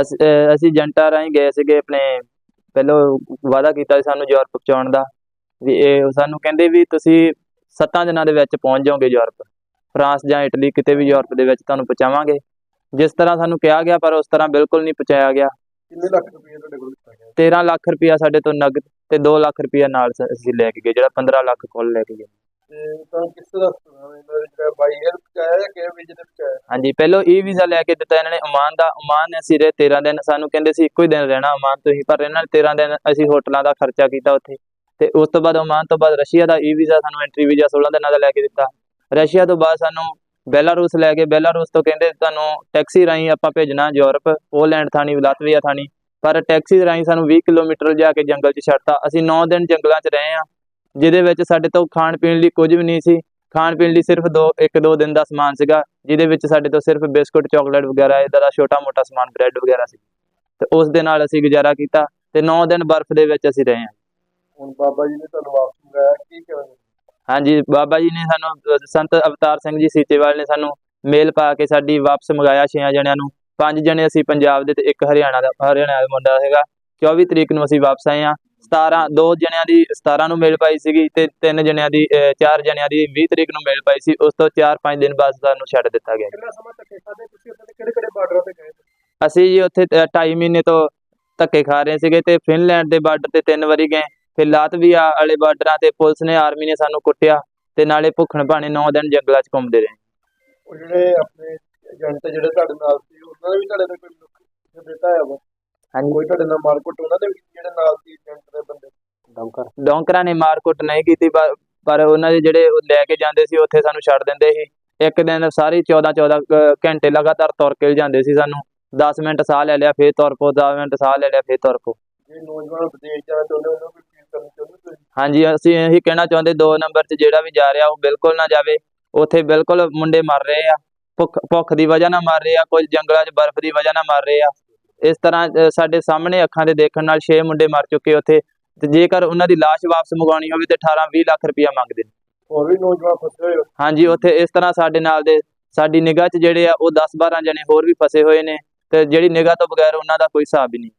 ਅਸੀਂ ਅਹ ਅਸੀਂ ਏਜੰਟਾਂ ਰਾਹੀਂ ਗਏ ਸੀਗੇ ਆਪਣੇ ਪਹਿਲਾਂ ਵਾਅਦਾ ਕੀਤਾ ਸੀ ਸਾਨੂੰ ਯੂਰਪ ਪਹੁੰਚਾਉਣ ਦਾ ਵੀ ਇਹ ਸਾਨੂੰ ਕਹਿੰਦੇ ਵੀ ਤੁਸੀਂ ਸੱਤਾਂ ਦਿਨਾਂ ਦੇ ਵਿੱਚ ਪਹੁੰਚ ਜਾਓਗੇ ਯੂਰਪ ਫਰਾਂਸ ਜਾਂ ਇਟਲੀ ਕਿਤੇ ਵੀ ਯੂਰਪ ਦੇ ਵਿੱਚ ਤੁਹਾਨੂੰ ਪਹੁੰਚਾਵਾਂਗੇ। ਜਿਸ ਤਰ੍ਹਾਂ ਸਾਨੂੰ ਕਿਹਾ ਗਿਆ ਪਰ ਉਸ ਤਰ੍ਹਾਂ ਬਿਲਕੁਲ ਨਹੀਂ ਪਹੁੰਚਾਇਆ ਗਿਆ। ਕਿੰਨੇ ਲੱਖ ਰੁਪਏ ਤੁਹਾਡੇ ਕੋਲ ਦਿੱਤਾ ਗਿਆ? 13 ਲੱਖ ਰੁਪਇਆ ਸਾਡੇ ਤੋਂ ਨਗਦ ਤੇ 2 ਲੱਖ ਰੁਪਇਆ ਨਾਲ ਸ- ਅਸੀਂ ਲੈ ਕੇ ਗਏ ਜਿਹੜਾ 15 ਲੱਖ ਕੋਲ ਲੈ ਕੇ ਗਏ। ਤੇ ਤਾਂ ਕਿਸ ਤਰ੍ਹਾਂ ਸੁਣਾ ਇਹਨਾਂ ਦੇ ਜਿਹੜਾ ਬਾਈ 에ਅਰ ਪਹੁੰਚਾਇਆ ਜਾਂ ਕਿਵੇਂ ਵੀਜ਼ੇ ਤੇ ਪਹੁੰਚਾਇਆ ਹਾਂਜੀ, ਪਹਿਲਾਂ ਈ ਵੀਜ਼ਾ ਲੈ ਕੇ ਦਿੱਤਾ ਇਹਨਾਂ ਨੇ ਓਮਾਨ ਦਾ ਓਮਾਨ ਅਸੀਂ ਰਹੇ 13 ਦਿਨ, ਸਾਨੂੰ ਕਹਿੰਦੇ ਸੀ ਇੱਕੋ ਹੀ ਦਿਨ ਰਹਿਣਾ ਓਮਾਨ ਤੋਂ ਹੀ ਪਰ ਇਹਨਾਂ ਨੇ 13 ਦਿਨ ਅਸੀਂ ਹੋਟਲਾਂ ਦਾ ਖਰਚਾ ਕੀਤਾ ਉੱਥੇ। ਤੇ ਉਸ ਤੋਂ ਬਾਅਦ ਓਮਾਨ ਤੋਂ ਬਾਅਦ ਰਸ਼ੀਆ ਦਾ ਈ ਵੀਜ਼ਾ ਸਾਨੂੰ ਐਂਟਰੀ ਵੀਜ਼ਾ 16 ਦਿਨਾਂ ਦਾ ਲੈ ਕੇ ਦਿੱਤਾ। ਰਸ਼ੀਆ ਤੋਂ ਬਾਅਦ ਸਾਨੂੰ ਬੈਲਾਰੂਸ ਲੈ ਕੇ, ਬੈਲਾਰੂਸ ਤੋਂ ਕਹਿੰਦੇ ਤੁਹਾਨੂੰ ਟੈਕਸੀ ਰਾਹੀਂ ਆਪਾਂ ਭੇਜਣਾ ਯੂਰਪ ਪੋਲੈਂਡ ਥਾਣੀ, ਲਾਤਵੀਆ ਥਾਣੀ। ਪਰ ਟੈਕਸੀ ਰਾਹੀਂ ਸਾਨੂੰ 20 ਕਿਲੋਮੀਟਰ ਜਾ ਕੇ ਜੰਗਲ 'ਚ ਛੱਡਤਾ। ਅਸੀਂ 9 ਦਿਨ ਜੰਗਲਾਂ 'ਚ ਰਹੇ ਆ ਜਿਹਦੇ ਵਿੱਚ ਸਾਡੇ ਤੋਂ ਖਾਣ ਪੀਣ ਲਈ ਕੁਝ ਵੀ ਨਹੀਂ ਸੀ। ਖਾਣ ਪੀਣ ਲਈ ਸਿਰਫ ਦੋ ਇੱਕ ਦੋ ਦਿਨ ਦਾ ਸਮਾਨ ਸੀਗਾ ਜਿਹਦੇ ਵਿੱਚ ਸਾਡੇ ਤੋਂ ਸਿਰਫ ਬਿਸਕੁਟ ਚਾਕਲੇਟ ਵਗੈਰਾ ਇਦਾਂ ਦਾ ਛੋਟਾ ਮੋਟਾ ਸਮਾਨ ਬ੍ਰੈਡ ਵਗੈਰਾ ਸੀ। ਤੇ ਉਸ ਦੇ ਨਾਲ ਅਸੀਂ ਗੁਜ਼ਾਰਾ ਕੀਤਾ ਤੇ 9 ਦਿਨ ਬਰਫ਼ ਦੇ ਵਿੱਚ ਅਸੀਂ ਰਹੇ ਹਾਂ। ਹੁਣ ਬਾਬਾ ਜੀ ਨੇ ਤੁਹਾਨੂੰ ਵਾਪਸ ਮੰਗਾਇਆ ਕੀ ਕਰਾਂਗੇ ਹਾਂਜੀ ਬਾਬਾ ਜੀ ਨੇ ਸਾਨੂੰ ਸੰਤ ਅਵਤਾਰ ਸਿੰਘ ਜੀ ਸੀਚੇਵਾਲ ਨੇ ਸਾਨੂੰ ਮੇਲ ਪਾ ਕੇ ਸਾਡੀ ਵਾਪਸ ਮੰਗਾਇਆ ਛੇਆਂ ਜਣਿਆਂ ਨੂੰ। ਪੰਜ ਜਣੇ ਅਸੀਂ ਪੰਜਾਬ ਦੇ ਤੇ ਇੱਕ ਹਰਿਆਣਾ ਦਾ ਹਰਿਆਣਾ ਦਾ ਮੁੰਡਾ ਹੈਗਾ। 24 ਤਰੀਕ ਨੂੰ ਅਸੀਂ ਵਾਪਸ ਆਏ ਹਾਂ। 17 ਦੋ ਜਣਿਆਂ ਦੀ 17 ਨੂੰ ਮੇਲ ਪਾਈ ਸੀਗੀ ਤੇ ਤਿੰਨ ਜਣਿਆਂ ਦੀ ਚਾਰ ਜਣਿਆਂ ਦੀ 20 ਤਰੀਕ ਨੂੰ ਮੇਲ ਪਾਈ ਸੀ। ਉਸ ਤੋਂ 4-5 ਦਿਨ ਬਾਅਦ ਸਾਨੂੰ ਛੱਡ ਦਿੱਤਾ ਗਿਆ। ਕਿੰਨਾ ਸਮਾਂ ਤੱਕ ਖਾਦੇ ਤੁਸੀਂ ਉੱਥੇ ਕਿਹੜੇ ਕਿਹੜੇ ਬਾਰਡਰਾਂ ਤੇ ਗਏ ਅਸੀਂ ਜੀ ਉੱਥੇ 2.5 ਮਹੀਨੇ ਤੋਂ ਧੱਕੇ ਖਾ ਰਹੇ ਸੀਗੇ ਤੇ ਫਿਨਲੈਂਡ ਦੇ ਬਾਰਡਰ ਤੇ ਤਿੰਨ ਵਾਰੀ ਗਏ। ਫਿਰ ਲਾਤਵੀਆ ਵਾਲੇ ਬਾਰਡਰਾਂ ਤੇ ਪੁਲਿਸ ਨੇ ਆਰਮੀ ਨੇ ਸਾਨੂੰ ਕੁੱਟਿਆ ਤੇ ਨਾਲੇ ਭੁੱਖਣ ਭਾਣੇ 9 ਦਿਨ ਜੰਗਲਾਂ 'ਚ ਘੁੰਮਦੇ ਰਹੇ। ਉਹ ਜਿਹੜੇ ਆਪਣੇ ਏਜੰਟ ਜਿਹੜੇ ਤੁਹਾਡੇ ਨਾਲ ਸੀ ਉਹਨਾਂ ਨੇ ਵੀ ਤੁਹਾਡੇ ਤੇ ਕੋਈ ਨੁਕਸ ਦਿੱਤਾ ਹੈ ਵਾ ਹਾਂਜੀ। ਕੋਈ ਤੁਹਾਡੇ ਨਾਲ ਮਾਰਕੁੱਟ ਉਹਨਾਂ ਦੇ ਵੀ ਜਿਹੜੇ ਨਾਲ ਸੀ ਏਜੰਟ ਦੇ ਬੰਦੇ? ਡੌਂਕਰ। ਡੌਂਕਰਾਂ ਨੇ ਮਾਰਕੁੱਟ ਨਹੀਂ ਕੀਤੀ ਪਰ ਪਰ ਉਹਨਾਂ ਦੇ ਜਿਹੜੇ ਉਹ ਲੈ ਕੇ ਜਾਂਦੇ ਸੀ ਉੱਥੇ ਸਾਨੂੰ ਛੱਡ ਦਿੰਦੇ ਸੀ। ਇੱਕ ਦਿਨ ਸਾਰੀ 14 14 ਘੰਟੇ ਲਗਾਤਾਰ ਤੁਰ ਕੇ ਜਾਂਦੇ ਸੀ ਸਾਨੂੰ। 10 ਮਿੰਟ ਸਾਹ ਲੈ ਲਿਆ ਫੇਰ ਤੁਰ ਪੋ 10 ਮਿੰਟ ਸਾਹ ਲੈ ਲਿਆ ਫੇਰ ਤੁਰ ਪੋ ਜੇ ਨੌਜਵਾਨ ਵਿਦੇਸ਼ ਜਾਣਾ ਚਾਹੁੰਦੇ ਉਹਨਾਂ ਨੂੰ ਵੀ ਫੀਲ ਕਰਨੀ ਚਾਹੁੰਦੇ ਤੁਸੀਂ? ਹਾਂਜੀ ਅਸੀਂ ਇਹੀ ਕਹਿਣਾ ਚਾਹੁੰਦੇ ਦੋ ਨੰਬਰ 'ਚ ਜਿਹੜਾ ਵੀ ਜਾ ਰਿਹਾ ਉਹ ਬਿਲਕੁਲ ਨਾ ਜਾਵੇ। ਉੱਥੇ ਬਿਲਕੁਲ ਮੁੰਡੇ ਮਰ ਰਹੇ ਆ ਭੁੱਖ ਭੁੱਖ ਦੀ ਵਜ੍ਹਾ ਨਾਲ ਮਰ ਰਹੇ ਆ ਕੁਝ ਜੰਗਲਾਂ 'ਚ ਬਰਫ਼ ਦੀ ਵਜ੍ਹਾ ਨਾਲ ਮਰ ਰਹੇ ਆ। ਇਸ ਤਰ੍ਹਾਂ ਸਾਡੇ ਸਾਹਮਣੇ ਅੱਖਾਂ ਦੇ ਦੇਖਣ ਨਾਲ 6 ਮੁੰਡੇ ਮਰ ਚੁੱਕੇ ਉੱਥੇ। ਤੇ ਜੇਕਰ ਉਹਨਾਂ ਦੀ ਲਾਸ਼ ਵਾਪਸ ਮੰਗਾਉਣੀ ਹੋਵੇ ਤੇ 18 20 ਲੱਖ ਰੁਪਇਆ ਮੰਗਦੇ ਨੇ। ਹੋਰ ਵੀ ਨੌਜਵਾਨ ਫਸੇ ਹੋਏ। ਹਾਂਜੀ ਉੱਥੇ ਇਸ ਤਰ੍ਹਾਂ ਸਾਡੇ ਨਾਲ ਦੇ ਸਾਡੀ ਨਿਗਾਹ 'ਚ ਜਿਹੜੇ ਆ ਉਹ 10 12 ਜਣੇ ਹੋਰ ਵੀ ਫਸੇ ਹੋਏ ਨੇ। ਤੇ ਜਿਹੜੀ ਨਿਗਾਹ ਤੋਂ ਬਗੈਰ ਉਹਨਾਂ ਦਾ ਕੋਈ ਹਿਸਾਬ ਹੀ ਨਹੀਂ।